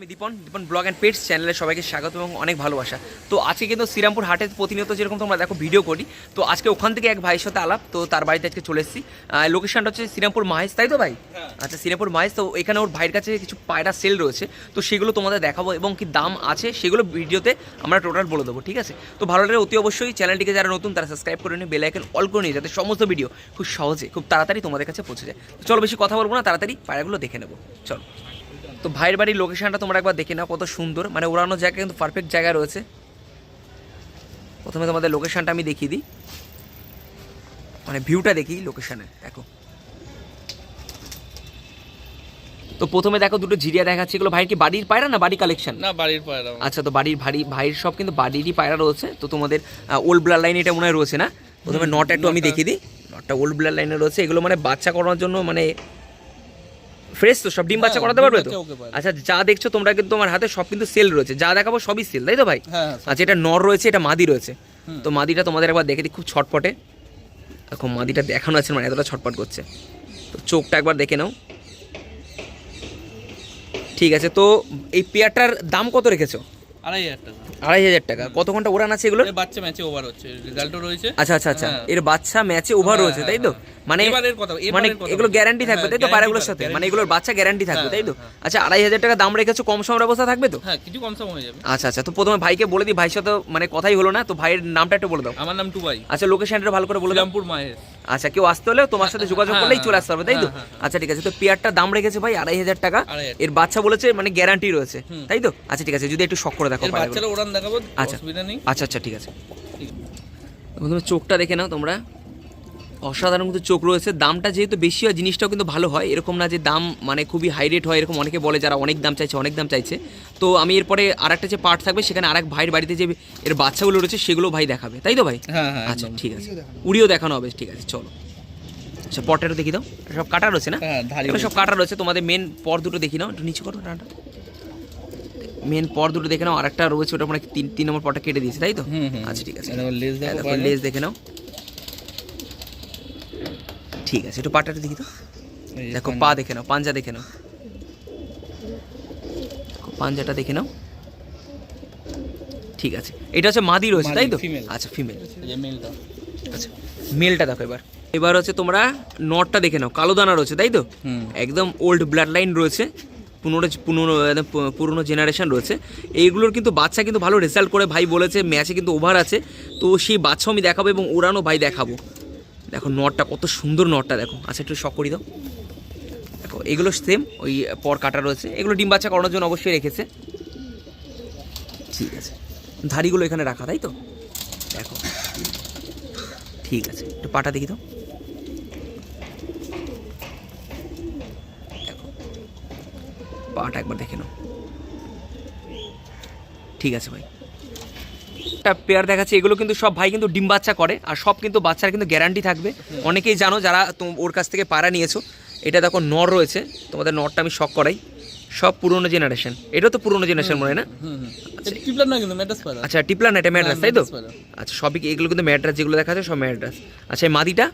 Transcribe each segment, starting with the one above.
আমি Dipan Dipan blog and pets চ্যানেলে সবাইকে স্বাগত এবং অনেক ভালোবাসা। তো আজকে কিন্তু শ্রীরামপুর হাটে প্রতিনিয়ত যেরকম তোমরা দেখো ভিডিও করি তো আজকে ওখান থেকে এক ভাইয়ের সাথে আলাপ তো তার বাড়িতে আজকে চলে এসেছি। লোকেশনটা হচ্ছে শ্রীরামপুর মাহেশ তাই তো ভাই? আচ্ছা শ্রীরামপুর মাহেশ তো এখানে ওর ভাইয়ের কাছে কিছু পায়রা সেল রয়েছে তো সেগুলো তোমাদের দেখাবো এবং কি দাম আছে সেগুলো ভিডিওতে আমরা টোটাল বলে দেবো ঠিক আছে? তো ভালো লাগলে অতি অবশ্যই চ্যানেলটিকে যারা নতুন তারা সাবস্ক্রাইব করে নিয়ে বেল আইকন অল করে নিয়ে যাতে সমস্ত ভিডিও খুব সহজে খুব তাড়াতাড়ি তোমাদের কাছে পৌঁছে যায়। তো চলো বেশি কথা বলব না তাড়াতাড়ি পায়রাগুলো দেখে নেব। চলো। তো ভাইয়ের বাড়ির লোকেশনটা তোমরা একবার দেখে নাও কত সুন্দর। মানে উড়ানো জায়গা কিন্তু পারফেক্ট জায়গা রয়েছে। প্রথমে তোমাদের লোকেশনটা আমি দেখিয়ে দিই। মানে ভিউটা দেখি লোকেশনে দেখো। তো প্রথমে দেখো দুটো জিরিয়া দেখাচ্ছে এগুলো ভাইয়ের কি বাড়ির পায়রা না বাড়ি কালেকশন না বাড়ির পায়রা। আচ্ছা তো বাড়ির ভারী ভাইয়ের সব কিন্তু বাড়িরই পায়রা রয়েছে। তো তোমাদের ওল্ড ব্লাড লাইন এটা মনে হয় রয়েছে না? প্রথমে নটা একটু আমি দেখিয়ে দিই। নটটা ওল্ড ব্লাড লাইনে রয়েছে। এগুলো মানে বাচ্চা করানোর জন্য মানে ফ্রেশ তো সব ডিম বাচ্চা হ্যাঁ, করাতে পারবে তো? বাচ্চা। আচ্ছা যা দেখছ তোমরা কিন্তু তোমার হাতে সব কিন্তু সেল রয়েছে। যা দেখাবো সবই সেল তাই তো ভাই? হ্যাঁ আচ্ছা এটা নর রয়েছে এটা মাদি রয়েছে। তো মাদিটা তোমাদের একবার দেখে দিই খুব ছটপটে। এখন মাদিটা দেখানো আছে মানে এতটা ছটপট করছে। তো চোখটা একবার দেখে নাও। ঠিক আছে তো এই পেয়ারটার দাম কত রেখেছো? আড়াই হাজার টাকা। আড়াই হাজার টাকা। কত ঘণ্টা উড়ান আছে এগুলো? বাচ্চা ম্যাচে ওভার হচ্ছে। রেজাল্টও রয়েছে। আচ্ছা আচ্ছা আচ্ছা। হ্যাঁ। এর বাচ্চা ম্যাচে ওভার হ্যাঁ, রয়েছে তাই তো? হ্যাঁ, মানে মানে এগুলো। গ্যারান্টি থাকবে তাই তো? guarantee সাথে। মানে এগুলোর বাচ্চা গ্যারান্টি থাকবে তাই তো। আচ্ছা আড়াই হাজার টাকা দাম রেখেছো কম সময়ের ব্যবস্থা থাকবে তো? হ্যাঁ কিছু কম সম হয়ে যাবে। আচ্ছা আচ্ছা। তো প্রথমে ভাইকে বলে দিই ভাইয়ের সাথে মানে কথাই হলো না তো ভাইয়ের নামটা একটু বলে দাও। আমার নাম টুবাই। আচ্ছা লোকেশনটা ভালো করে বলে দাও। শ্রীরামপুর মাহেশ আচ্ছা কেউ আসতে হলে তোমার সাথে যোগাযোগ করলেই চলে আসতে হবে তাই তো। আচ্ছা ঠিক আছে। তো পেয়ারটার দাম রেখেছে ভাই আড়াই হাজার টাকা। এর বাচ্চা বলেছে মানে গ্যারান্টি রয়েছে। তাই তো? আচ্ছা ঠিক আছে। যদি একটু শখ করে দেখো বাচ্চারা ওড়ান দেখাবো আচ্ছা। নেই। আচ্ছা আচ্ছা ঠিক আছে। প্রথমে চোখটা দেখে নাও তোমরা। অসাধারণ কিন্তু চোখ রয়েছে। দামটা যেহেতু বেশি হয় জিনিসটাও কিন্তু ভালো হয়। এরকম না যে দাম মানে খুবই হাই রেট হয় এরকম অনেকে বলে যারা অনেক দাম চাইছে অনেক দাম চাইছে। তো আমি এরপরে আর একটা যে পার্ট থাকবে সেখানে আরেক ভাইয়ের বাড়িতে যে এর বাচ্চাগুলো রয়েছে সেগুলো ভাই দেখাবে। তাই তো ভাই? হ্যাঁ হ্যাঁ আচ্ছা ঠিক আছে। উড়িও দেখানো। হবে ঠিক আছে চলো। আচ্ছা পটেরও দেখি দাও। সব কাটা রয়েছে না? হ্যাঁ সব কাটা রয়েছে তোমাদের মেন পর দুটো দেখি নাও। একটু নিচে করো ডানটা মেন পর দুটো দেখে নাও আর একটা রয়েছে ওটা মানে তিন তিন নম্বর পরটা কেটে দিয়েছে তাই তো? আচ্ছা ঠিক আছে। লেস হ্যাঁ, দেখো নাও। ঠিক আছে একটু পাটাটা দেখি তো। দেখো পা দেখে নাও পাঞ্জা দেখে নাও। পাঞ্জাটা দেখে নাও। ঠিক আছে এটা হচ্ছে মাদি রয়েছে তাই তো? আচ্ছা ফিমেল আচ্ছা মেলটা দেখো এবার। এবার হচ্ছে তোমরা নটটা দেখে নাও কালো দানা রয়েছে তাই তো? একদম ওল্ড ব্লাড লাইন রয়েছে। পুনরো পুরনো একদম পুরনো জেনারেশান রয়েছে। এইগুলোর কিন্তু বাচ্চা কিন্তু ভালো রেজাল্ট করে। ভাই বলেছে ম্যাচে কিন্তু ওভার আছে। তো সেই বাচ্চা আমি দেখাবো এবং উড়ানো ভাই দেখাবো। দেখো নটটা, কত সুন্দর নটটা, দেখো। আচ্ছা একটু শখ করি দাও। দেখো, এগুলো সেম ওই পর কাটা রয়েছে। এগুলো ডিম বাচ্চা করানোর জন্য অবশ্যই রেখেছে। ঠিক আছে। ধাড়িগুলো এখানে রাখা, তাই তো? দেখো। ঠিক আছে। একটু পাটা দেখি তো। পাটা একবার দেখে নাও। ঠিক আছে ভাই। একটা পেয়ার দেখাচ্ছে এগুলো কিন্তু সব ভাই কিন্তু ডিম বাচ্চা করে আর সব কিন্তু বাচ্চার কিন্তু গ্যারান্টি থাকবে। অনেকেই জানো যারা ওর কাছ থেকে পাড়া নিয়েছো এটা দেখো নর রয়েছে তোমাদের নরটা আমি শখ করাই। সব পুরনো জেনারেশন এটা তো পুরনো জেনারেশন মনে হয় না? আচ্ছা। টিপলা না এটা ম্যাড্রাস তাই তো? আচ্ছা সবই এগুলো কিন্তু ম্যাড্রাস যেগুলো দেখা যাচ্ছে সব ম্যাড্রাস আচ্ছা এই মাদিটা?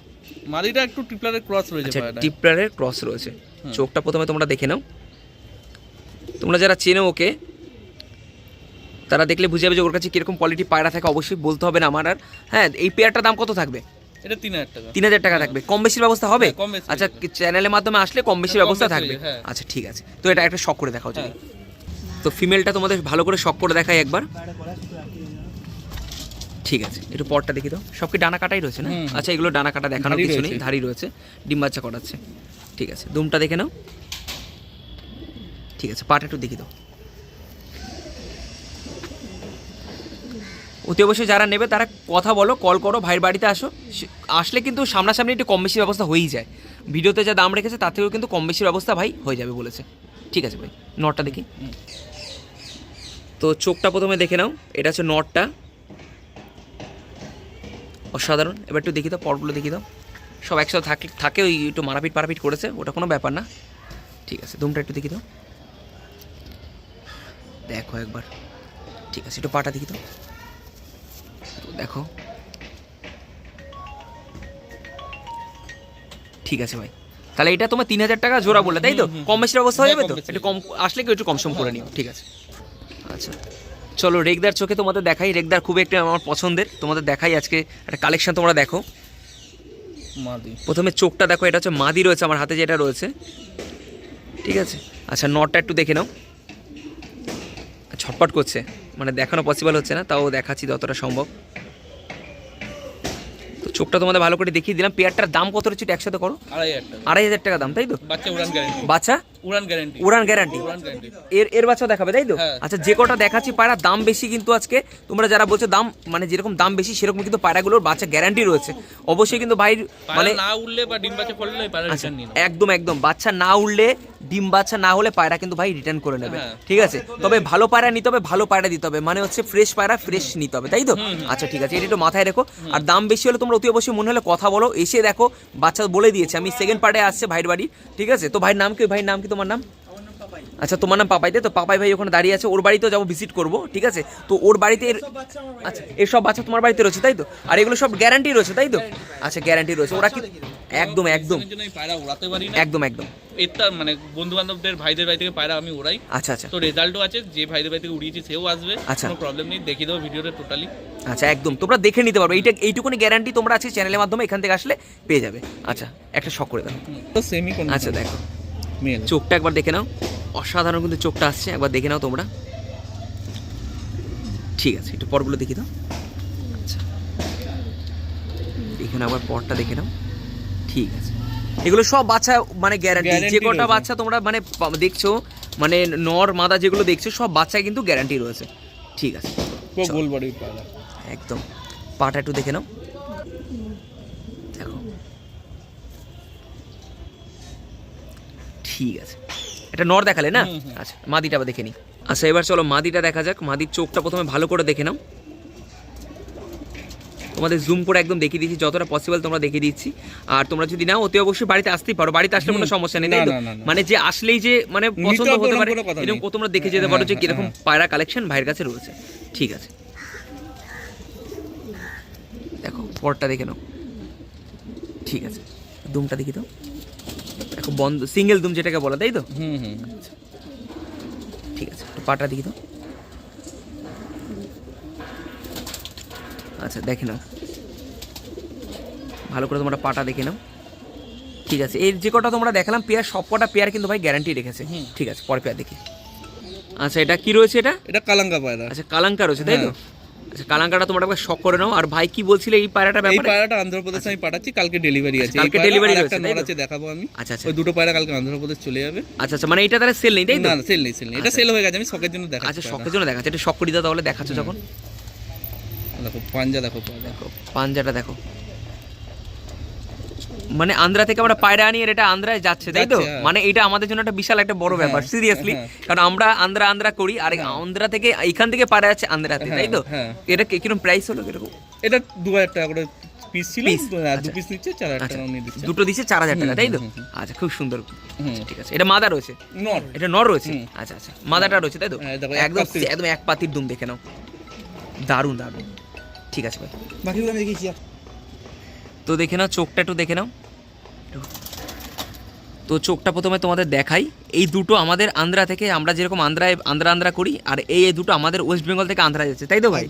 মাদিটা একটু টিপলারের ক্রস রয়েছে আচ্ছা টিপলারের ক্রস রয়েছে। চোখটা প্রথমে তোমরা দেখে নাও। তোমরা যারা চেনো ওকে তারা দেখলে বুঝে যাবে যে ওর কাছে কীরকম কোয়ালিটি পায়রা থাকে অবশ্যই বলতে হবে না আমার আর। হ্যাঁ এই পেয়ারটার দাম কত থাকবে? এটা তিন হাজার টাকা। তিন হাজার টাকা থাকবে। কম বেশির ব্যবস্থা হবে? হ্যাঁ, বেশি আচ্ছা চ্যানেলের মাধ্যমে আসলে কম হ্যাঁ, ব্যবস্থা থাকবে। হয়ে। আচ্ছা ঠিক আছে। তো এটা একটা শখ করে দেখাও যদি। তো ফিমেলটা তোমাদের ভালো করে শখ করে দেখাই একবার। ঠিক আছে একটু পরটা দেখি দাও। সব কি ডানা কাটাই রয়েছে না? আচ্ছা এগুলো ডানা কাটা দেখানোর কিছু নেই। ধাড়ি রয়েছে। ডিম বাচ্চা করাচ্ছে। ঠিক আছে দুমটা দেখে নাও। ঠিক আছে, পাটা একটু দেখি দাও। অতি অবশ্যই যারা নেবে, তারা কথা বলো কল করো, ভাইয়ের বাড়িতে আসো। আসলে কিন্তু সামনাসামনি একটু কম বেশি ব্যবস্থা হয়েই যায়। ভিডিওতে যা দাম রেখেছে, তার থেকেও কিন্তু কম বেশি ব্যবস্থা ভাই হয়ে যাবে বলেছে। ঠিক আছে ভাই, নটটা দেখি। তো চোখটা প্রথমে দেখে নাও, এটা হচ্ছে নটটা। অসাধারণ, এবার একটু দেখি দাও, পরগুলো দেখি দাও। সব একসাথে থাকে থাকে ওই একটু মারাপিট পারাপিট করেছে, ওটা কোনো ব্যাপার না। ঠিক আছে দুমটা একটু দেখি দাও। দেখো একবার। ঠিক আছে একটু পাটা দেখি তো। দেখো। ঠিক আছে ভাই। তাহলে এটা তোমার তিন হাজার টাকা জোড়া বললে তাই তো? কম বেশির অবস্থা হয়ে যাবে হ্যাঁ, তো একটু কম আসলে কেউ একটু কম সম করে নিও। ঠিক আছে। আচ্ছা। চলো রেগদার চোখে তোমাদের দেখাই। রেগদার খুব একটা আমার পছন্দের। তোমাদের দেখাই আজকে। একটা কালেকশন তোমরা দেখো। মাদি। প্রথমে চোখটা দেখো এটা হচ্ছে মাদি রয়েছে আমার হাতে যেটা রয়েছে। ঠিক আছে। আচ্ছা নটটা একটু দেখে নাও। ছটপট করছে। মানে দেখানো পসিবল হচ্ছে না তাও দেখাচ্ছি যতটা সম্ভব। তো চোখটা তোমাদের ভালো করে দেখিয়ে দিলাম। পেয়ারটার দাম কত রয়েছে একসাথে করো? আড়াই হাজার টাকা। আড়াই হাজার টাকা দাম তাই তো? বাচ্চা বাচ্চা? উড়ান গ্যারেন্টি উড়ান এর এর বাচ্চা দেখাবে তাই তো? হ্যাঁ। আচ্ছা যে কটা দেখাচ্ছি পায়রা দাম বেশি কিন্তু আজকে। তোমরা যারা বলছো দাম মানে যেরকম দাম বেশি সেরকম কিন্তু পায়রাগুলোর বাচ্চা গ্যারান্টি রয়েছে। অবশ্যই কিন্তু ভাই মানে না উঠলে বা ডিম বাচ্চা ফললে পায়রা রিটার্ন একদম একদম। বাচ্চা না উঠলে ডিম বাচ্চা না হলে পায়রা কিন্তু ভাই রিটার্ন করে নেবে। হ্যাঁ। ঠিক আছে? তবে ভালো পায়রা নিতে হবে ভালো পায়রা দিতে হবে। মানে হচ্ছে ফ্রেশ পায়রা ফ্রেশ নিতে হবে তাই তো? আচ্ছা ঠিক আছে এটা একটু মাথায় রেখো। আর দাম বেশি হলে তোমরা অতি অবশ্যই মনে হলে কথা বলো। এসে দেখো বাচ্চা বলে দিয়েছে। আমি সেকেন্ড পার্টে আসছে ভাইয়ের বাড়ি। ঠিক আছে? তো ভাইয়ের নাম কি? ভাইয়ের নাম কি তোমার নাম? আচ্ছা তোমার নাম পাপাই তো পাপাই ভাই ওখানে দাঁড়িয়ে আছে ওর বাড়িতেও যাব ভিজিট করব ঠিক আছে? তো ওর বাড়িতে এর- আচ্ছা এসব বাচ্চা তোমার বাড়িতে রয়েছে তাই তো? আর এগুলো সব গ্যারান্টি রয়েছে তাই তো? আচ্ছা গ্যারান্টি রয়েছে। ওরা কি একদম একদম। একদম একদম। এটা মানে বন্ধু বান্ধবদের ভাইদের বাড়ি থেকে পায়রা আমি উড়াই। আচ্ছা আচ্ছা। তো রেজাল্টও আছে যে ভাইদের বাড়ি থেকে উড়িয়েছি সেও আসবে আচ্ছা। কোনো প্রবলেম নেই দেখিয়ে দেবো ভিডিওটা টোটালি আচ্ছা একদম। তোমরা দেখে নিতে পারবে। এইটা এইটুকুনি গ্যারান্টি তোমরা আছে চ্যানেলের মাধ্যমে এখান থেকে আসলে পেয়ে যাবে। আচ্ছা একটা শখ করে দাও। তো সেমি কোন আচ্ছা দেখো। মেল চোখটা একবার দেখে নাও। অসাধারণ কিন্তু চোখটা আসছে। একবার দেখে নাও তোমরা। ঠিক আছে একটু পরগুলো দেখি দাও আচ্ছা। দেখে নাও আবার পরটা দেখে নাও। ঠিক আছে। এগুলো সব বাচ্চা মানে গ্যারান্টি যে কটা বাচ্চা তোমরা মানে দেখছ মানে নর মাদা যেগুলো দেখছ সব বাচ্চায় কিন্তু গ্যারান্টি রয়েছে। ঠিক আছে। একদম। পাটা একটু দেখে নাও। ঠিক আছে। এটা নর দেখালে না। আচ্ছা মাদিটা দেখে নি। আচ্ছা এবার চলো মাদিটা দেখা যাক। মাদির চোখটা প্রথমে ভালো করে দেখে নাও। তোমাদের জুম করে একদম দেখিয়ে দিচ্ছি যতটা পসিবল তোমরা দেখিয়ে দিচ্ছি। আর তোমরা যদি নাও অতি অবশ্যই বাড়িতে আসতেই পারো। বাড়িতে আসলে কোনো সমস্যা নেই তাই তো। মানে যে আসলেই যে মানে পছন্দ হতে পারে এরকম তোমরা দেখে যেতে পারো যে হ্যাঁ, কীরকম হ্যাঁ। পায়রা কালেকশন ভাইয়ের কাছে রয়েছে। ঠিক আছে। দেখো পরটা দেখে নাও। ঠিক আছে। দুমটা দেখি তো। বন্ধ সিঙ্গেল দুম যেটাকে বলা তাই তো? হুম হুম। ঠিক আছে একটু পাটা দেখি তো আচ্ছা দেখে নাও। ভালো করে তোমরা পাটা দেখে নাও। ঠিক আছে এর যে কটা তোমরা দেখালাম পেয়ার সব কটা পেয়ার কিন্তু ভাই গ্যারান্টি রেখেছে। ঠিক আছে পরে পেয়ার দেখি। আচ্ছা এটা কি রয়েছে এটা? এটা কালাঙ্গা পায়রা আচ্ছা কালাঙ্কা রয়েছে তাই তো? হ্যাঁ। কালাঙ্কাটা তোমরা একবার শখ করে নাও। আর ভাই কি বলছিলে এই পায়রাটা এই পায়রাটা অন্ধ্রপ্রদেশে আমি পাঠাচ্ছি কালকে ডেলিভারি আছে। আচ্ছা, কালকে ডেলিভারি আছে? আছে দেখাবো আমি। আচ্ছা আচ্ছা। ওই দুটো পায়রা কালকে অন্ধ্রপ্রদেশ চলে যাবে। আচ্ছা আচ্ছা মানে এটা তাহলে সেল নেই তাই তো? না সেল নেই সেল নেই। এটা আচ্ছা। সেল হয়ে গেছে আমি শখের জন্য দেখাচ্ছি আচ্ছা। শখের জন্য দেখাচ্ছি। এটা শখ করে দাও তাহলে দেখাচ্ছ যখন। দেখো পাঞ্জা দেখো দেখো পাঞ্জাটা দেখো। মানে আন্ধ্রা থেকে আমরা পায়রা আনি আর এটা আন্ধ্রায় যাচ্ছে তাই তো? হ্যাঁ। মানে এটা আমাদের জন্য একটা বিশাল একটা বড় ব্যাপার হ্যাঁ, সিরিয়াসলি। হ্যাঁ। কারণ আমরা আন্ধ্রা আন্ধ্রা করি আর আন্ধ্রা থেকে এখান থেকে পায়রা যাচ্ছে আন্ধ্রাতে তাই তো? এটা কি- কীরকম প্রাইস হলো কীরকম? এটা দু হাজার টাকা করে পিস ছিল দু- দু আচ্ছা। পিস নিচ্ছে চার হাজার আচ্ছা টাকা দুটো দিচ্ছে চার হাজার টাকা তাই তো? আচ্ছা খুব সুন্দর। হুম। ঠিক আছে। এটা মাদা রয়েছে? নট এটা নর রয়েছে? আচ্ছা আচ্ছা। মাদাটা রয়েছে তাই তো? একদম একদম এক পাতির দুম দেখে নাও। দারুণ দারুণ। ঠিক আছে ভাই। বাকিগুলো আমি দেখিয়েছি তো দেখে নাও চোখটা একটু দেখে নাও। তো চোখটা প্রথমে তোমাদের দেখাই। এই দুটো আমাদের আন্ধ্রা থেকে আমরা যেরকম আন্ধ্রায় আন্ধ্রা আন্ধ্রা করি আর এই এই দুটো আমাদের ওয়েস্ট বেঙ্গল থেকে আন্ধ্রা যাচ্ছে তাই তো ভাই?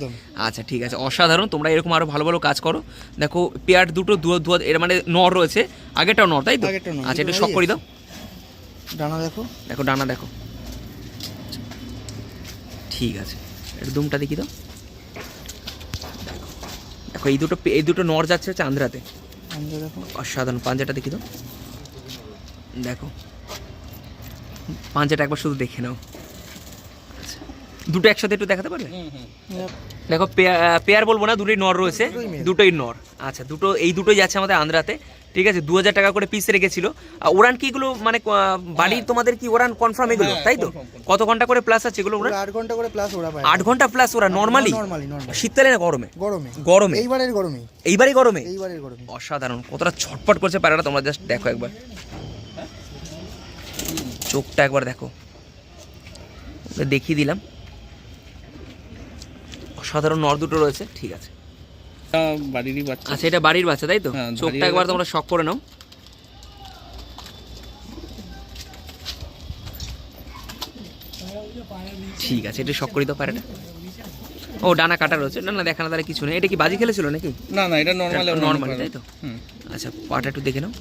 আচ্ছা ঠিক আছে অসাধারণ তোমরা এরকম আরও ভালো ভালো কাজ করো। দেখো পেয়ার দুটো দু দু এর মানে নর রয়েছে আগেরটাও নর তাই তো? আচ্ছা একটু শখ করে দাও। ডানা দেখো। দেখো ডানা দেখো। ঠিক আছে একটু দুমটা দেখি দাও। দেখো এই দুটো এই দুটো নর যাচ্ছে হচ্ছে আন্ধ্রাতে। দেখো। অসাধারণ পাঞ্জাটা দেখি তো। দেখো পাঞ্জাটা একবার শুধু দেখে নাও। আচ্ছা। দুটো একসাথে একটু দেখাতে পারবে? হুম হুম। এরা দেখো পেয়ার পেয়ার বলব না দুটোই নর রয়েছে দুটোই দুটোই নর। আচ্ছা দুটো এই দুটোই যাচ্ছে আমাদের আন্ধ্রাতে। ঠিক আছে দু হাজার টাকা করে পিস রেখেছিল। আর ওরান কি এগুলো মানে আহ, বাড়ির তোমাদের কি ওরান কনফার্ম এগুলো? হ্যাঁ, তাই তো। কত ঘণ্টা করে প্লাস আছে এগুলো ওরা আট ঘণ্টা করে প্লাস ওরা আট ঘণ্টা প্লাস ওরা নর্মালি শীতকালে না গরমে? গরমে। গরমে? এইবারের গরমে। এইবারই গরমে? এইবারের গরমে। অসাধারণ কতটা ছটপট করছে প্যারাটা তোমরা জাস্ট দেখো একবার। চোখটা একবার দেখো। দেখিয়ে দিলাম। অসাধারণ নর দুটো রয়েছে ঠিক আছে। বাড়িরই আচ্ছা, এটা বাড়ির বাচ্চা তাই তো? চোখটা একবার তোমরা শখ করে নাও। ঠিক আছে এটা শখ করি পারে না। ও ডানা কাটা রয়েছে। না না দেখানো তারা কিছু নেই। এটা কি বাজি খেলেছিল নাকি? না না এটা নর্মাল নর্মাল তাই তো? আচ্ছা পাটা একটু দেখে নাও।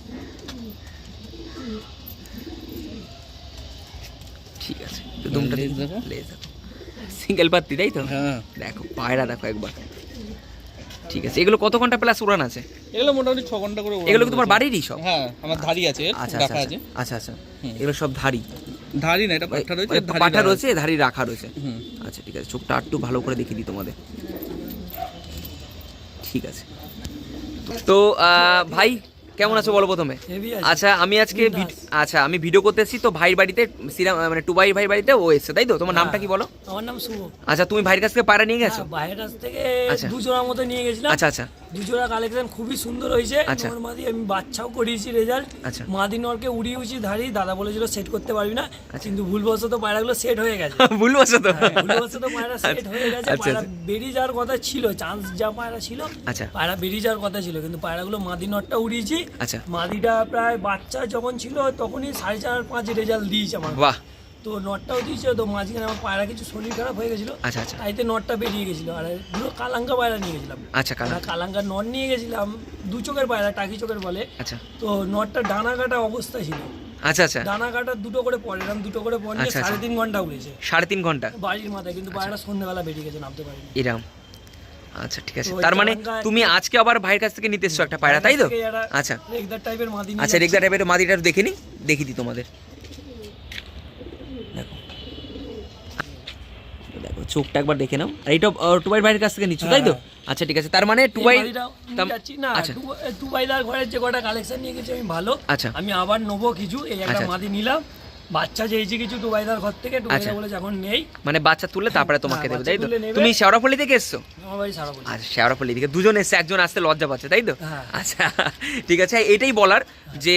ঠিক আছে তো দুমটা দিয়ে দেখো। সিঙ্গেল পাত্তি তাই তো? হ্যাঁ। দেখো পায়রা দেখো একবার। ঠিক আছে। এগুলো কত ঘণ্টা প্লাস উড়ান আছে? এগুলো মোটামুটি ছ ঘণ্টা করে এগুলো কি তোমার। বাড়িরই সব? হ্যাঁ আমার ধাড়ি আছে আচ্ছা আচ্ছা আছে। আচ্ছা আচ্ছা এগুলো সব ধাড়ি ধাড়ি না এটা পাঠা রয়েছে পাঠা রয়েছে ধাড়ি রাখা রয়েছে। আচ্ছা ঠিক আছে চোখটা একটু ভালো করে দেখিয়ে দিই তোমাদের। ঠিক আছে। তো ভাই কেমন আছো বলো প্রথমে? আচ্ছা আমি আজকে আচ্ছা আমি ভিডিও করতেছি এসেছি তো ভাইয়ের বাড়িতে সিরাম মানে টুবাই ভাই বাড়িতে ও এসছে তাই তো? তোমার নামটা কি বলো? আমার নাম শুভ। আচ্ছা তুমি ভাইয়ের কাছ থেকে পায়রা নিয়ে গেছো? ভাইয়ের কাছ থেকে দুজনের দুজোড়ার মতো নিয়ে গেছিলাম। আচ্ছা আচ্ছা। দুজোড়া কালেকশন খুবই সুন্দর হয়েছে। আচ্ছা। নর্মাদি আমি বাচ্চাও করিয়েছি রেজাল্ট আচ্ছা। মাদি নরকে উড়িয়েছি ধারি দাদা বলেছিল সেট করতে পারবি না। কিন্তু ভুলবশত পায়রাগুলো সেট হয়ে গেছে। ভুলবশত? হ্যাঁ, ভুলবশত পায়রা সেট হয়ে গেছে। আচ্ছা, পায়রা আচ্ছা। বেরিয়ে যাওয়ার কথা ছিল চান্স যা পায়রা ছিল আচ্ছা। পায়রা বেরিয়ে যাওয়ার কথা ছিল। কিন্তু পায়রাগুলো মাদি নটটা উড়িয়েছি। আচ্ছা। মাদিটা প্রায় বাচ্চা যখন ছিল তখনই সাড়ে চার পাঁচ রেজাল্ট দিয়েছে আমার। বাহ। তো নটটাও দিয়েছে তো মাঝখানে আমার পায়রা কিছু শরীর খারাপ হয়ে গেছিল। আচ্ছা আচ্ছা। তাইতে নটটা বেরিয়ে গেছিল আর দুটো কালাঙ্কা পায়রা নিয়ে গেছিলাম। আচ্ছা কারণ আর কালাঙ্কা নট নিয়ে গেছিলাম দু চোখের পায়রা টাকি চোখের বলে। আচ্ছা। তো নটটা ডানা কাটা অবস্থা ছিল। আচ্ছা আচ্ছা। ডানা কাটা দুটো করে পরে এরকম দুটো করে পরে আচ্ছা, সাড়ে আচ্ছা। তিন ঘণ্টা উড়েছে। সাড়ে তিন ঘণ্টা? বাড়ির মাথায় কিন্তু পায়রা সন্ধ্যেবেলা বেরিয়ে গেছে নামতে পারিনি। এরাম। আচ্ছা ঠিক আছে। তার মানে তুমি আজকে আবার ভাইয়ের কাছ থেকে নিতে এসছো একটা পায়রা তাই তো? আচ্ছা। রেগদার টাইপের মাদি আচ্ছা রেগদা টাইপের মাদিটা দেখে নি দেখি দিই তোমাদের দেখো দেখো চোখটা একবার দেখে নাও। আর এইটা টুবাই ভাইয়ের কাছ থেকে নিচ্ছ তাই তো? আচ্ছা ঠিক আছে। তার মানে টুবাই না আচ্ছা। টু- টু বাইদার ঘরের যে কটা কালেকশন নিয়ে গেছি আমি ভালো। আচ্ছা। আমি আবার নেব কিছু। এই একটা আচ্ছা। মাদি নিলাম। বাচ্চা চেয়েছি কিছু টুবাইদার ঘর থেকে টুবাইদা আচ্ছা। বলে যখন নেই। মানে বাচ্চা তুললে তারপরে তোমাকে হ্যাঁ, দেবে তাই তো? তুমি শেওড়াফলি থেকে এসছো? আচ্ছা শেওড়াফলি থেকে। দুজন এসছে একজন আসতে লজ্জা পাচ্ছে তাই তো? হ্যাঁ। আচ্ছা ঠিক আছে এটাই বলার যে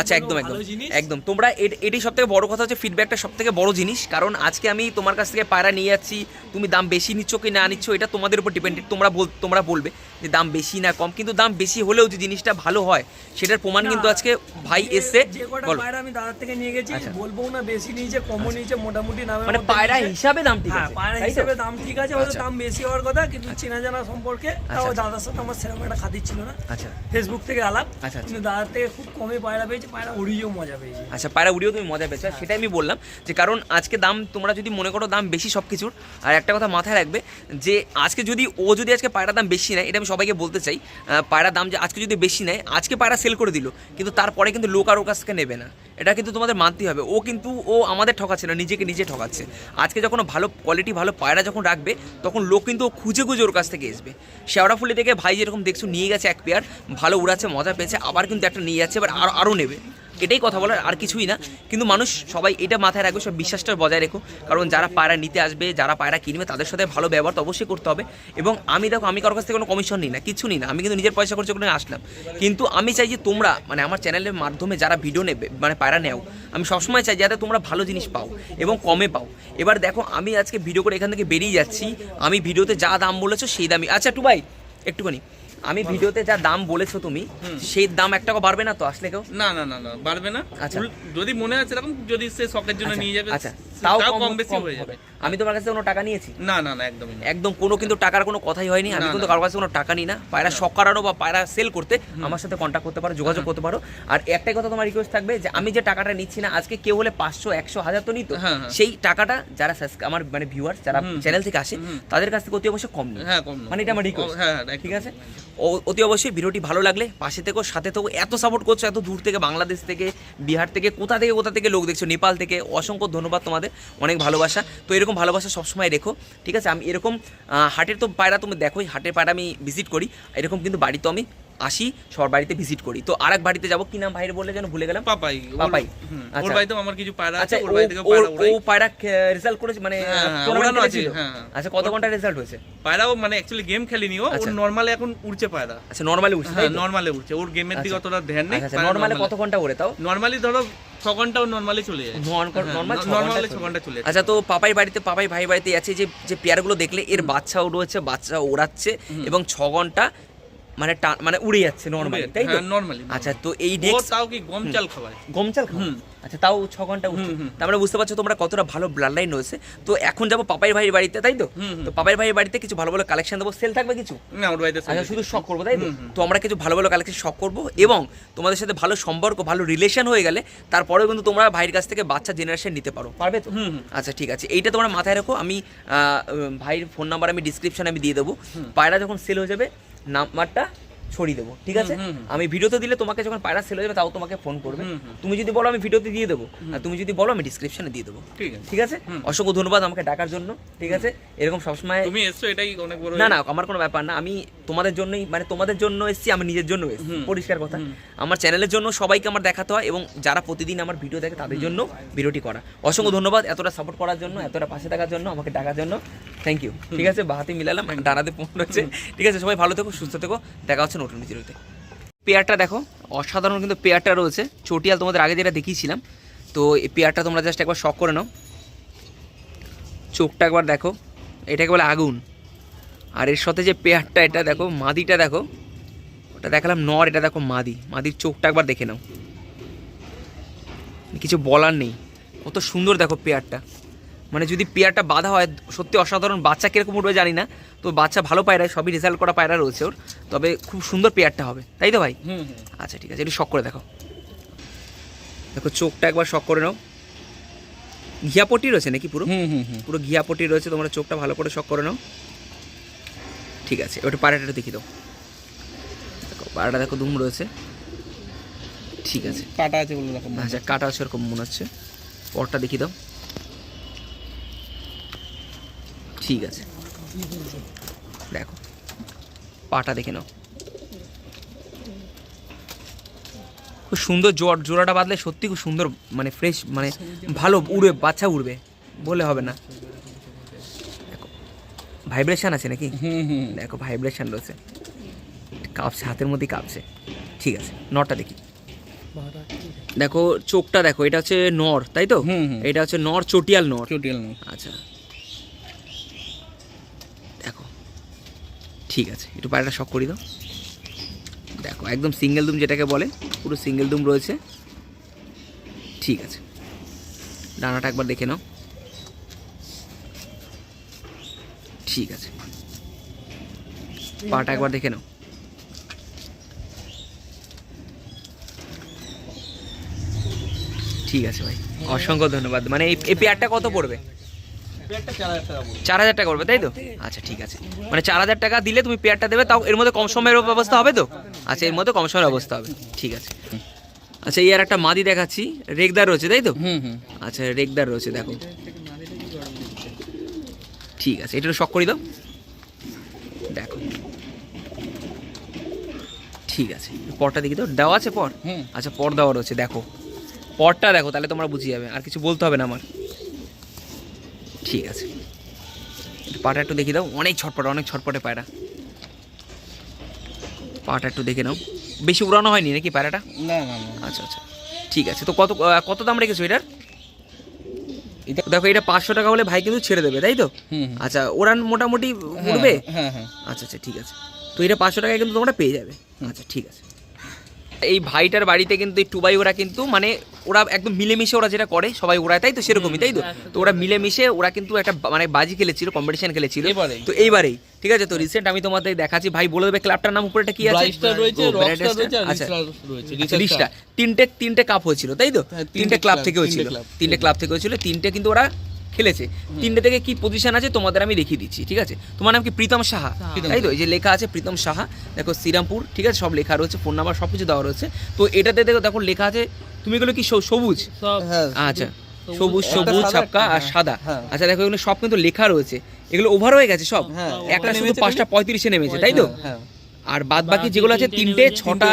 আচ্ছা একদম একদম। একদম তোমরা এটাই সব থেকে বড় কথা হচ্ছে ফিডব্যাকটা সব থেকে বড় জিনিস। কারণ আজকে আমি তোমার কাছ থেকে পায়রা নিয়ে যাচ্ছি তুমি দাম বেশি নিচ্ছ কি না নিচ্ছ এটা তোমাদের উপর ডিপেন্ডেড তোমরা তোমরা বলবে। যে দাম বেশি না কম কিন্তু দাম বেশি হলেও যে জিনিসটা ভালো হয় সেটার প্রমাণ কিন্তু আজকে ভাই এসছে পায়রা আমি দাদার থেকে নিয়ে গেছি আচ্ছা। বলব না বেশি নিয়েছে কমও নিয়েছে মোটামুটি নামে মানে পায়রা হিসাবে দাম ঠিক হ্যাঁ আছে পায়রা? হিসেবে দাম ঠিক আছে হয়তো আচ্ছা। দাম বেশি হওয়ার কথা কিন্তু চেনা জানা সম্পর্কে তাও আচ্ছা। দাদার সাথে আমার সেরকম একটা খাতির ছিল না আচ্ছা ফেসবুক থেকে আলাপ আচ্ছা, আচ্ছা। কিন্তু দাদার থেকে খুব কমে পায়রা পেয়েছে পায়রা উড়িয়েও মজা পেয়েছে আচ্ছা পায়রা উড়িয়েও তুমি মজা পেয়েছ সেটাই আমি বললাম যে কারণ আজকে দাম তোমরা যদি মনে করো দাম বেশি সব কিছুর আর একটা কথা মাথায় রাখবে যে আজকে যদি ও যদি আজকে পায়রা দাম বেশি নেয় এটা আমি সবাইকে বলতে চাই পায়রা দাম যে আজকে যদি বেশি নেয়, আজকে পায়রা সেল করে দিল, কিন্তু তারপরে কিন্তু লোক আর ওর কাছ থেকে নেবে না। এটা কিন্তু তোমাদের মানতেই হবে। ও কিন্তু, ও আমাদের ঠকাচ্ছে না, নিজেকে নিজে ঠকাচ্ছে। আজকে যখন ভালো কোয়ালিটি ভালো পায়রা যখন রাখবে, তখন লোক কিন্তু ও খুঁজে খুঁজে ওর কাছ থেকে আসবে শেওড়াফুলি থেকে ভাই যেরকম দেখছ, নিয়ে গেছে এক পেয়ার ভালো উড়াচ্ছে, মজা পেয়েছে, আবার কিন্তু একটা নিয়ে যাচ্ছে, এবার আরও আরও নেবে। এটাই কথা বলার আর কিছুই না। কিন্তু মানুষ সবাই এটা মাথায় রাখবে, সব বিশ্বাসটা বজায় রেখো। কারণ যারা পায়রা নিতে আসবে, যারা পায়রা কিনবে, তাদের সাথে ভালো ব্যবহার তো অবশ্যই করতে হবে। এবং আমি দেখো, আমি কারোর কাছ থেকে কোনো কমিশন নিই না, কিছু নিই না। আমি কিন্তু নিজের পয়সা খরচ করে আসলাম। কিন্তু আমি চাই যে তোমরা মানে আমার চ্যানেলের মাধ্যমে যারা ভিডিও নেবে মানে পায়রা নেও, আমি সবসময় চাই যাতে তোমরা ভালো জিনিস পাও এবং কমে পাও। এবার দেখো, আমি আজকে ভিডিও করে এখান থেকে বেরিয়ে যাচ্ছি। আমি ভিডিওতে যা দাম বলেছ, সেই দামই। আচ্ছা একটু ভাই একটুখানি। আমি ভিডিওতে যা দাম বলেছ তুমি সেই দাম একটা বাড়বে না তো আসলে কেউ? না না না না বাড়বে না। আচ্ছা। যদি মনে আছে এরকম যদি সে শখের জন্য নিয়ে যাবে। আচ্ছা। তাও কম বেশি হয়ে যাবে। আমি তোমার কাছে কোনো টাকা নিয়েছি? না না না একদমই না। একদম কোনো কিন্তু টাকার কোনো কথাই হয়নি আমি কিন্তু। কারোর কাছে কোনো টাকা নিই না। পায়রা শখ করানো বা পায়রা সেল করতে আমার সাথে কন্ট্যাক্ট করতে পারো যোগাযোগ করতে পারো। আর একটাই কথা তোমার রিকোয়েস্ট থাকবে যে আমি যে টাকাটা নিচ্ছি না আজকে কেউ হলে পাঁচশো একশো হাজার তো নিত। হ্যাঁ, হ্যাঁ। সেই টাকাটা যারা আমার মানে ভিউয়ার যারা চ্যানেল থেকে আসে তাদের কাছ থেকে অতি অবশ্যই কম নিই হ্যাঁ মানে এটা আমার রিকোয়েস্ট হ্যাঁ হ্যাঁ ঠিক আছে? অতি অবশ্যই ভিডিওটি ভালো লাগলে পাশে থেকো সাথে থেকো। এত সাপোর্ট করছ এত দূর থেকে বাংলাদেশ থেকে বিহার থেকে কোথা থেকে কোথা থেকে লোক দেখছ নেপাল থেকে অসংখ্য ধন্যবাদ তোমাদের। অনেক ভালোবাসা। তো এরকম ভালোবাসা সবসময় রেখো, ঠিক আছে? আমি এরকম হাটের তো পায়রা তুমি দেখোই, হাটের পায়রা আমি ভিজিট করি। এরকম কিন্তু বাড়িতে আমি আসি সবার বাড়িতে ভিজিট করি। তো আর এক বাড়িতে যাব কি নাম ভাইয়ের বললে যেন ভুলে গেলাম? পাপাই। পাপাই। ওর আচ্ছা। আমার কিছু পায়রা আছে আচ্ছা ওর ও- বাড়ি থেকে পায়রা ও পায়রা রেজাল্ট করেছে মানে হ্যাঁ, হ্যাঁ, ওড়ানো আছে? হ্যাঁ। আচ্ছা কত ঘণ্টা রেজাল্ট হয়েছে? পায়রাও মানে অ্যাকচুয়ালি গেম খেলিনি ও ওর আচ্ছা। নর্মালে এখন উড়ছে পায়রা আচ্ছা নর্মালি উঠছে হ্যাঁ উড়ছে। ওর গেমের দিকে আচ্ছা। অতটা ধ্যান নেই আচ্ছা নর্মালে কত ঘণ্টা ওরে তাও? নর্মালি ধরো ছ ঘন্টাও নর্মালি চলে যায়। নর্মালি ছ ঘণ্টা চলে আচ্ছা তো পাপাই বাড়িতে পাপাই ভাই বাড়িতে আছে যে যে পেয়ারগুলো দেখলে এর বাচ্চা রয়েছে বাচ্চা ওড়াচ্ছে এবং ছ ঘণ্টা মানে মানে উড়ে যাচ্ছে নর্মালি তাই তো? হ্যাঁ নর্মালি আচ্ছা তো এই ডেস্ক তাও কি গম চাল খাবার গম চাল আচ্ছা তাও ছ ঘণ্টা উঠছে। হুম, হুম। তার মানে বুঝতে পারছ তোমরা কতটা ভালো ব্লাড লাইন রয়েছে। তো এখন যাব পাপাইয়ের ভাইয়ের বাড়িতে তাই তো। তো পাপাইয়ের ভাইয়ের বাড়িতে কিছু ভালো ভালো কালেকশন দেবো। সেল থাকবে কিছু? না ওর বাড়িতে আচ্ছা শুধু শখ করব তাই তো। তো আমরা কিছু ভালো ভালো কালেকশন শখ করব এবং তোমাদের সাথে ভালো সম্পর্ক ভালো রিলেশন হয়ে গেলে তারপরেও কিন্তু তোমরা ভাইয়ের কাছ থেকে বাচ্চা জেনারেশন নিতে পারো। পারবে তো। আচ্ছা ঠিক আছে। এইটা তোমরা মাথায় রাখো। আমি আহ, ভাইয়ের ফোন নাম্বার আমি ডিসক্রিপশনে আমি দিয়ে দেবো। পায়রা যখন সেল হয়ে যাবে নাম্বারটা ছড়িয়ে দেবো ঠিক আছে। আমি ভিডিওতে দিলে তোমাকে যখন পায়রা সেল হয়ে যাবে তাও তোমাকে ফোন করবে। তুমি যদি বলো আমি ভিডিওতে দিয়ে দেবো। আর তুমি যদি বলো আমি ডিসক্রিপশনে দিয়ে দেবো। ঠিক আছে। অসংখ্য ধন্যবাদ আমাকে ডাকার জন্য ঠিক আছে? এরকম সবসময় তুমি এসছো এটাই অনেক বড় না না আমার কোনো ব্যাপার না। আমি তোমাদের জন্যই মানে তোমাদের জন্য এসেছি আমি নিজের জন্য এসেছি। পরিষ্কার কথা। আমার চ্যানেলের জন্য সবাইকে আমার দেখাতে হয় এবং যারা প্রতিদিন আমার ভিডিও দেখে তাদের জন্য ভিডিওটি করা। অসংখ্য ধন্যবাদ এতটা সাপোর্ট করার জন্য এতটা পাশে থাকার জন্য আমাকে ডাকার জন্য। থ্যাংক ইউ ঠিক আছে? বাহাতে মিলালাম ডানাতে হচ্ছে ঠিক আছে? সবাই ভালো থেকো সুস্থ থেকো। দেখা হচ্ছে নতুন ভিডিওতে পেয়ারটা দেখো, অসাধারণ কিন্তু পেয়ারটা রয়েছে। চটিয়াল তোমাদের আগে যেটা দেখিয়েছিলাম, তো এই পেয়ারটা তোমরা জাস্ট একবার শখ করে নাও। চোখটা একবার দেখো এটাকে বলে আগুন। আর এর সাথে যে পেয়ারটা, এটা দেখো, মাদিটা দেখো, ওটা দেখালাম নর, এটা দেখো মাদি। মাদির চোখটা একবার দেখে নাও। কিছু বলার নেই। কত সুন্দর দেখো পেয়ারটা। মানে যদি পেয়ারটা বাঁধা হয় সত্যি অসাধারণ বাচ্চা কীরকম উঠবে জানি না। তো বাচ্চা ভালো পায়রা সবই রেজাল্ট করা পায়রা রয়েছে ওর। তবে খুব সুন্দর পেয়ারটা হবে। তাই তো ভাই? আচ্ছা ঠিক আছে একটু শখ করে দেখো। দেখো চোখটা একবার শখ করে নাও। ঘিয়াপটি রয়েছে নাকি পুরো? হুম হুম হুম। পুরো ঘিয়াপটি রয়েছে তোমরা চোখটা ভালো করে শখ করে নাও। ঠিক আছে ওটা পাড়াটা দেখিয়ে দাও। দেখো পাড়াটা দেখো দুম রয়েছে। ঠিক আছে। কাটা আছে বলে রকম আচ্ছা কাটা আছে এরকম মনে হচ্ছে। পরটা দেখিয়ে দাও। ঠিক আছে। দেখো পাটা দেখে নাও। খুব সুন্দর জোয়ার জোড়াটা বাঁধলে সত্যি খুব সুন্দর মানে ফ্রেশ মানে ভালো উড়বে বাচ্চা উড়বে বলে হবে না। দেখো ভাইব্রেশন আছে নাকি? দেখো ভাইব্রেশন রয়েছে। কাঁপছে হাতের মধ্যেই কাঁপছে। ঠিক আছে নরটা দেখি। দেখো চোখটা দেখো এটা হচ্ছে নর তাই তো। এটা হচ্ছে নর চটিয়াল নর। চটিয়াল না আচ্ছা দেখো ঠিক আছে একটু পায়রাটা শখ করি দাও। দেখো একদম সিঙ্গেল দুম যেটাকে বলে পুরো সিঙ্গেল দুম রয়েছে। ঠিক আছে ডানাটা একবার দেখে নাও। ঠিক আছে পাটা একবার দেখে নাও। ঠিক আছে ভাই অসংখ্য ধন্যবাদ। মানে এই পেয়ারটা কত পড়বে? চার হাজার টাকা করবে তাই তো? আচ্ছা ঠিক আছে। মানে চার হাজার টাকা দিলে তুমি পেয়ারটা দেবে তাও এর মধ্যে কম সময়ের ব্যবস্থা হবে তো? আচ্ছা এর মধ্যে কম সময়ের অবস্থা হবে। ঠিক আছে। আচ্ছা এই আর একটা মাদি দেখাচ্ছি রেগদার রয়েছে তাই তো? হুম হুম। আচ্ছা রেগদার রয়েছে দেখো। ঠিক আছে এটা শখ করে দাও। দেখো। ঠিক আছে পরটা দেখি তো। দেওয়া আছে পর হুম। আচ্ছা পর দেওয়া রয়েছে দেখো। পরটা দেখো তাহলে তোমরা বুঝিয়ে যাবে আর কিছু বলতে হবে না আমার। ঠিক আছে। পাটা একটু দেখিয়ে দাও অনেক ছটপটে অনেক ছটপটে পায়রা। পাটা একটু দেখে নাও। বেশি উড়ানো হয়নি নাকি পায়রাটা? না না না। আচ্ছা আচ্ছা। ঠিক আছে তো কত কত দাম রেখেছো এটার? এটা দেখো এটা পাঁচশো টাকা হলে ভাই কিন্তু ছেড়ে দেবে তাই তো? আচ্ছা ওরা মোটামুটি উঠবে হ্যাঁ হ্যাঁ। আচ্ছা আচ্ছা ঠিক আছে। তো এটা পাঁচশো টাকায় কিন্তু তোমরা পেয়ে যাবে। আচ্ছা ঠিক আছে। এই ভাইটার বাড়িতে কিন্তু এই টুবাই ওরা কিন্তু মানে ওরা একদম মিলেমিশে ওরা যেটা করে সবাই ওরা তাই তো? সেরকমই তাই তো? তো ওরা মিলেমিশে ওরা কিন্তু একটা মানে বাজি খেলেছিল কম্পিটিশন খেলেছিল। তো এইবারেই ঠিক আছে? তো রিসেন্ট আমি তোমাদের দেখাচ্ছি ভাই বলে দেবে ক্লাবটার নাম উপরেটা কি আছে? আচ্ছা। আচ্ছা, তিনটে তিনটে কাপ হয়েছিল তাই তো? হ্যাঁ, তিনটে ক্লাব থেকে হয়েছিল। তিনটে ক্লাব থেকে হয়েছিল তিনটে কিন্তু ওরা খেলেছে। তিনটে থেকে কি পজিশন আছে তোমাদের আমি দেখিয়ে দিচ্ছি ঠিক আছে? তোমার নাম কি? প্রীতম সাহা। তাই তো? এই যে লেখা আছে প্রীতম সাহা। দেখো শ্রীরামপুর ঠিক আছে? সব লেখা রয়েছে ফোন নাম্বার সব কিছু দেওয়া রয়েছে। তো এটাতে দেখো দেখো লেখা আছে তুমি এগুলো কি সবুজ? হ্যাঁ। আচ্ছা। সবুজ। সবুজ ছাপকা আর সাদা। হ্যাঁ। আচ্ছা দেখো এগুলো সব কিন্তু লেখা রয়েছে। এগুলো ওভার হয়ে গেছে সব? হ্যাঁ, একটা শুধু পাঁচটা পঁয়ত্রিশে নেমেছে তাই তো? আর বাদ বাকি যেগুলো আছে তিনটে ছটা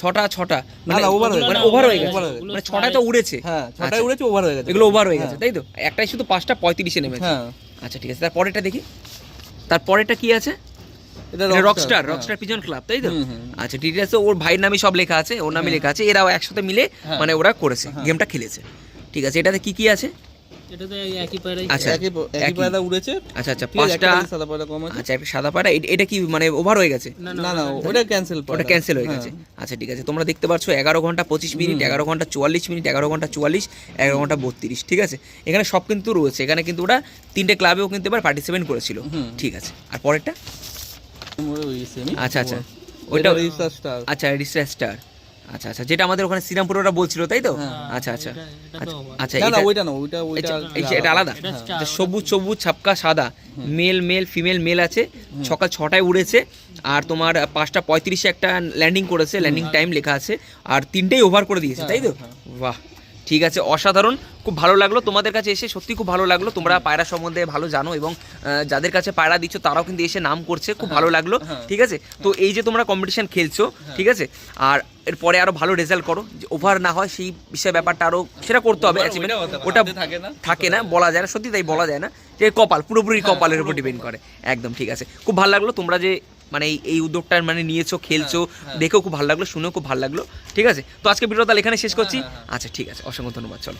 ছটা ছটা। মানে হয়ে মানে ওভার হয়ে গেছে। হয়ে। মানে ছটায় তো উড়েছে। হ্যাঁ ছটায় আচ্ছা। উড়েছে ওভার হয়ে গেছে। এগুলো ওভার হয়ে গেছে হ্যাঁ। তাই তো? একটাই শুধু পাঁচটা পঁয়ত্রিশে নেমেছে। হ্যাঁ। আচ্ছা ঠিক আছে। তারপরেটা দেখি। তারপরেটা কি আছে? রকস্টার হ্যাঁ। রকস্টার পিজন ক্লাব তাই তো। আচ্ছা ডিটেলস ওর ভাইয়ের নামে সব লেখা আছে ওর নামে লেখা আছে। এরাও একসাথে মিলে হ্যাঁ। মানে ওরা করেছে গেমটা খেলেছে। ঠিক আছে এটাতে কি কি আছে? এটা তো একই পায়রাই। আচ্ছা, একই। পায়রা উড়েছে। আচ্ছা আচ্ছা ঠিক আছে, একটা পাঁচটা সাদা পায়রা কম আছে। আচ্ছা সাদা পায়রা। এটা কি মানে ওভার হয়ে গেছে? না না ওটা ক্যান্সেল ওটা ক্যান্সেল হয়ে গেছে। আচ্ছা ঠিক আছে তোমরা দেখতে পাচ্ছ এগারো ঘণ্টা পঁচিশ মিনিট এগারো ঘণ্টা চুয়াল্লিশ মিনিট এগারো ঘণ্টা চুয়াল্লিশ এগারো ঘণ্টা বত্রিশ ঠিক আছে? এখানে সব কিন্তু রয়েছে। এখানে কিন্তু ওরা তিনটে ক্লাবেও কিন্তু এবার পার্টিসিপেট করেছিল। ঠিক আছে। আর পরেরটা? আচ্ছা আচ্ছা। ওইটা আচ্ছা রিস্টার স্টার আচ্ছা আচ্ছা যেটা আমাদের ওখানে শ্রীরামপুর ওরা বলছিল তাই তো? আচ্ছা আচ্ছা। আচ্ছা আচ্ছা না এটা- ওইটা না ওইটা ওইটা আচ্ছা, এটা আলাদা। আচ্ছা, সবুজ সবুজ ছাপকা সাদা। মেল মেল ফিমেল মেল আছে। সকাল ছটায় উড়েছে। আর তোমার পাঁচটা পঁয়ত্রিশে একটা ল্যান্ডিং করেছে। ল্যান্ডিং টাইম লেখা আছে। আর তিনটেই ওভার করে দিয়েছে তাই তো? বাহ। ঠিক আছে অসাধারণ। খুব ভালো লাগল তোমাদের কাছে এসে সত্যি খুব ভালো লাগল। তোমরা পায়রা সম্বন্ধে ভালো জানো এবং যাদের কাছে পায়রা দিচ্ছ তারাও কিন্তু এসে নাম করছে খুব ভালো লাগল। ঠিক আছে? তো এই যে তোমরা কম্পিটিশন খেলছো ঠিক আছে? আর এরপরে আরও ভালো রেজাল্ট করো। ওভার না হয় সেই বিষয়ে ব্যাপারটা আরও সেটা করতে হবে ওটা থাকে না। থাকে না বলা যায় না। সত্যি তাই বলা যায় না। যে কপাল পুরোপুরি কপালের উপর ডিপেন্ড করে। একদম ঠিক আছে। খুব ভালো লাগল তোমরা যে মানে এই- উদ্যোগটা মানে নিয়েছো খেলছো দেখেও খুব ভালো লাগল শুনেও খুব ভালো লাগল। ঠিক আছে? তো আজকে ভিডিও তাহলে এখানে শেষ করছি। আচ্ছা ঠিক আছে। অসংখ্য ধন্যবাদ চলো।